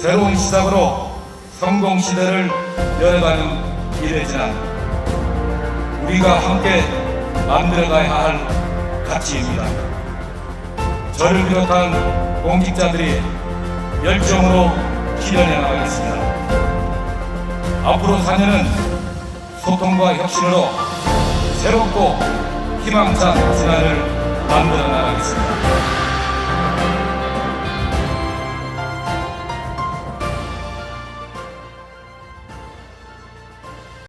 새로운 시작으로 성공 시대를 열어가는 미래지만 우리가 함께 만들어가야 할 가치입니다. 저를 비롯한 공직자들이 열정으로 실현해 나가겠습니다. 앞으로 4년은 소통과 혁신으로 새롭고 희망찬 진화를 만들어